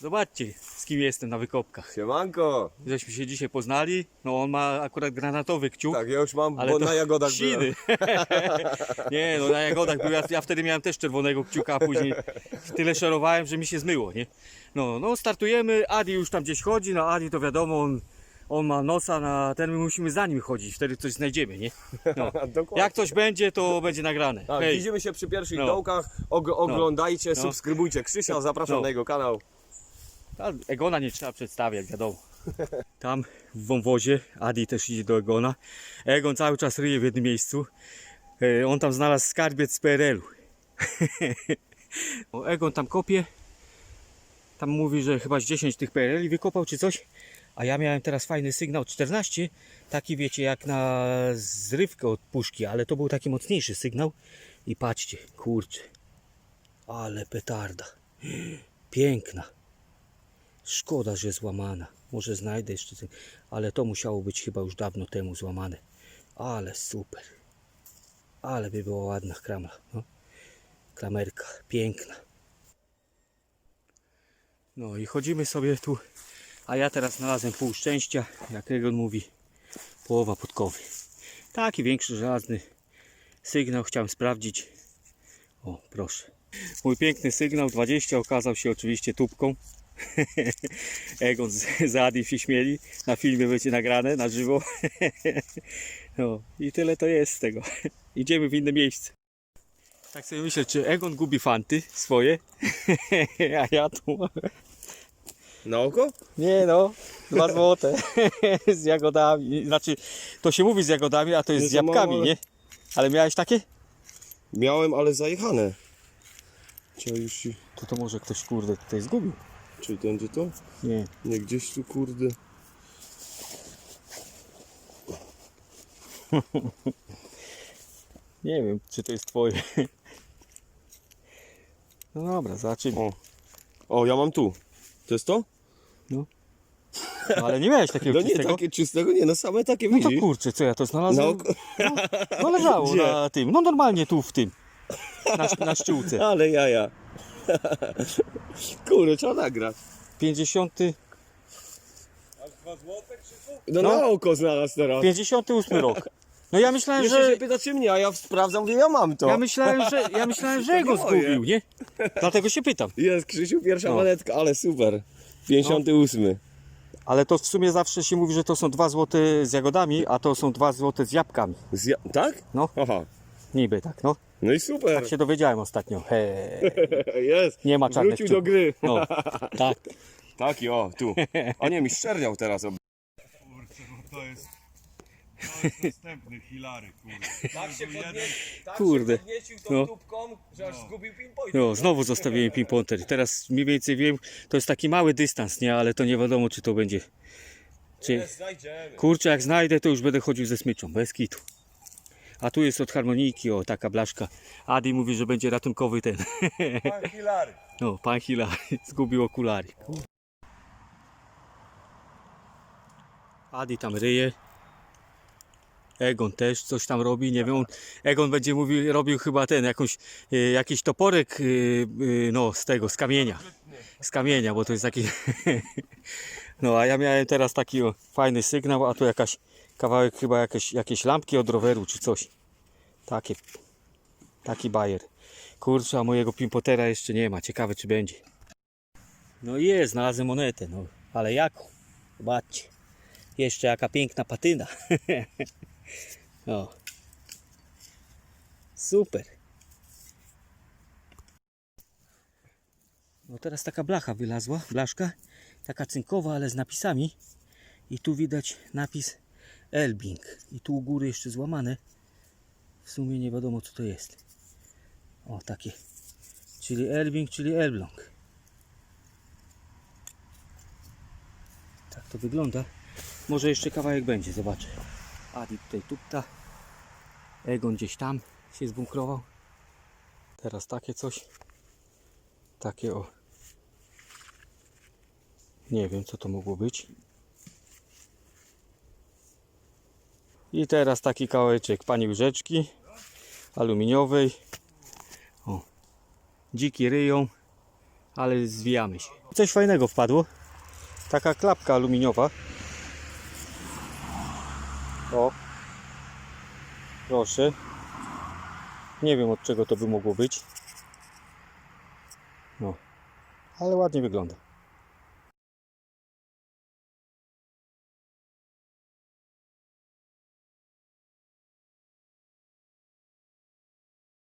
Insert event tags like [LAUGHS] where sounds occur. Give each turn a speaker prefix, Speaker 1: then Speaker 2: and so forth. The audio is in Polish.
Speaker 1: Zobaczcie, z kim jestem na wykopkach.
Speaker 2: Siemanko!
Speaker 1: Żeśmy się dzisiaj poznali. No on ma akurat granatowy kciuk.
Speaker 2: Tak, ja już mam,
Speaker 1: Ale
Speaker 2: bo
Speaker 1: to
Speaker 2: na jagodach byłem. [LAUGHS]
Speaker 1: nie, no na jagodach był, ja, ja wtedy miałem też czerwonego kciuka, a później tyle szorowałem, że mi się zmyło, nie? No, no startujemy, Adi już tam gdzieś chodzi, no Adi to wiadomo, on, on ma nosa na ten, my musimy za nim chodzić, wtedy coś znajdziemy, nie? No. [LAUGHS] Jak coś będzie, to będzie nagrane.
Speaker 2: Tak, widzimy się przy pierwszych
Speaker 1: No.
Speaker 2: dołkach. Og oglądajcie,
Speaker 1: No.
Speaker 2: subskrybujcie Krzysia, zapraszam
Speaker 1: No.
Speaker 2: na jego kanał.
Speaker 1: Egona nie trzeba przedstawiać, wiadomo. [LAUGHS] Tam w wąwozie Adi też idzie do Egona. Egon cały czas ryje w jednym miejscu. E, On tam znalazł skarbiec z PRL-u. [LAUGHS] Egon tam kopie. Tam mówi, że chyba z 10 tych PRL-i wykopał czy coś. A ja miałem teraz fajny sygnał 14. Taki wiecie jak na zrywkę od puszki, ale to był taki mocniejszy sygnał. I patrzcie, kurczę. Ale petarda. [GASPS] Piękna. Szkoda, że złamana. Może znajdę jeszcze, ten- ale to musiało być chyba już dawno temu złamane. Ale super. Ale by była ładna kramla. No. Klamerka, piękna. No i chodzimy sobie tu, a ja teraz znalazłem pół szczęścia, jak Egon mówi, połowa podkowy. Taki większy żelazny sygnał chciałem sprawdzić. O, proszę. Mój piękny sygnał 20 okazał się oczywiście tubką. [LAUGHS] Egon z, z Adi się śmieli. Na filmie będzie nagrane, na żywo. [LAUGHS] No i tyle to jest z tego. [LAUGHS] Idziemy w inne miejsce. Tak sobie myślę, czy Egon gubi fanty swoje, a ja tu...
Speaker 2: Na oko?
Speaker 1: Nie no, dwa złote z jagodami. Znaczy, to się mówi z jagodami, a to jest
Speaker 2: Nie
Speaker 1: z
Speaker 2: mało,
Speaker 1: jabłkami,
Speaker 2: ale-
Speaker 1: nie? Ale miałeś takie?
Speaker 2: Miałem, ale zajechane. Czy już.
Speaker 1: To to może ktoś kurde tutaj zgubił.
Speaker 2: Czy to będzie to?
Speaker 1: Nie.
Speaker 2: Nie, gdzieś tu kurde. [LAUGHS]
Speaker 1: Nie wiem, czy to jest twoje. [LAUGHS] No dobra, zacznijmy.
Speaker 2: O. O, ja mam tu. To jest to?
Speaker 1: No, ale nie miałeś takiego [LAUGHS]
Speaker 2: No nie,
Speaker 1: czystego?
Speaker 2: takie czystego, nie, no same takie
Speaker 1: No to
Speaker 2: widzisz.
Speaker 1: kurczę, co ja to
Speaker 2: Na
Speaker 1: znalazłem?
Speaker 2: oko.
Speaker 1: No leżało
Speaker 2: Gdzie?
Speaker 1: na tym, no normalnie tu w tym. Na, na szczyłce.
Speaker 2: Ale jaja. [LAUGHS] Kurde, trzeba nagrać.
Speaker 1: 50,
Speaker 2: No,
Speaker 1: No.
Speaker 2: na oko znalazł teraz.
Speaker 1: 58 rok. No ja myślałem,
Speaker 2: Jeszcze się
Speaker 1: że...
Speaker 2: pyta czy mnie, a ja sprawdzam, mówię, ja mam to.
Speaker 1: Ja myślałem, że, ja myślałem, [LAUGHS] że go
Speaker 2: moje.
Speaker 1: zgubił, nie? Dlatego się pytam.
Speaker 2: Jest Krzysiu, pierwsza
Speaker 1: No.
Speaker 2: monetka, ale super. 58.
Speaker 1: Ale to w sumie zawsze się mówi, że to są 2 złote z jagodami, a to są 2 złote z jabłkami.
Speaker 2: Z ja... Tak?
Speaker 1: No.
Speaker 2: Aha.
Speaker 1: Niby tak, no.
Speaker 2: No i super.
Speaker 1: Tak się dowiedziałem ostatnio. He. [LAUGHS]
Speaker 2: Jest.
Speaker 1: Nie ma czarnych
Speaker 2: Wrócił do gry.
Speaker 1: No, [LAUGHS] tak.
Speaker 2: Taki, o, tu. A nie, mi szczerniał teraz. O.
Speaker 3: Kurczę, no to jest, to jest [LAUGHS] następny Hilary, kurde.
Speaker 2: Tak się,
Speaker 3: jeden,
Speaker 2: tak
Speaker 1: Kurde.
Speaker 2: podniecił
Speaker 1: tą No.
Speaker 2: tubką, że aż zgubił pinpoint.
Speaker 1: No, znowu zostawiłem ping-ponter. Teraz mniej więcej wiem, to jest taki mały dystans, nie? Ale to nie wiadomo, czy to będzie. Czy...
Speaker 2: Znajdziemy.
Speaker 1: Kurczę, jak znajdę, to już będę chodził ze smyczą, bez kitu. A tu jest od harmonijki, o, taka blaszka. Adi mówi, że będzie ratunkowy ten.
Speaker 2: Pan Hilary. [LAUGHS]
Speaker 1: No, pan Hila [LAUGHS] zgubił okulary. Adi tam ryje. Egon też coś tam robi, nie wiem. on- Egon będzie mówił, robił chyba ten, jakąś, e, jakiś toporek, e, e, no z tego, z kamienia. Z kamienia, bo to jest taki... [LAUGHS] No, a ja miałem teraz taki o, fajny sygnał, a tu jakaś kawałek chyba jakieś, jakieś lampki od roweru czy coś. Takie, taki bajer. Kurczę, a mojego pimpotera jeszcze nie ma. Ciekawe czy będzie. No i jest, znalazłem monetę, no. Ale jaką? Zobaczcie. Jeszcze jaka piękna patyna. [LAUGHS] o. Super. No teraz taka blacha wylazła, blaszka. Taka cynkowa, ale z napisami. I tu widać napis Elbing. I tu u góry jeszcze złamane. W sumie nie wiadomo co to jest. O, takie. Czyli Elbing, czyli Elbląg. Tak to wygląda. Może jeszcze kawałek będzie, zobaczę. Adi tutaj tupta. Egon gdzieś tam się zbunkrował. Teraz takie coś. Takie o. Nie wiem co to mogło być. I teraz taki kawałeczek pani łyżeczki aluminiowej. O. Dziki ryją, ale zwijamy się. Coś fajnego wpadło. Taka klapka aluminiowa. O. Proszę. Nie wiem od czego to by mogło być. No. Ale ładnie wygląda.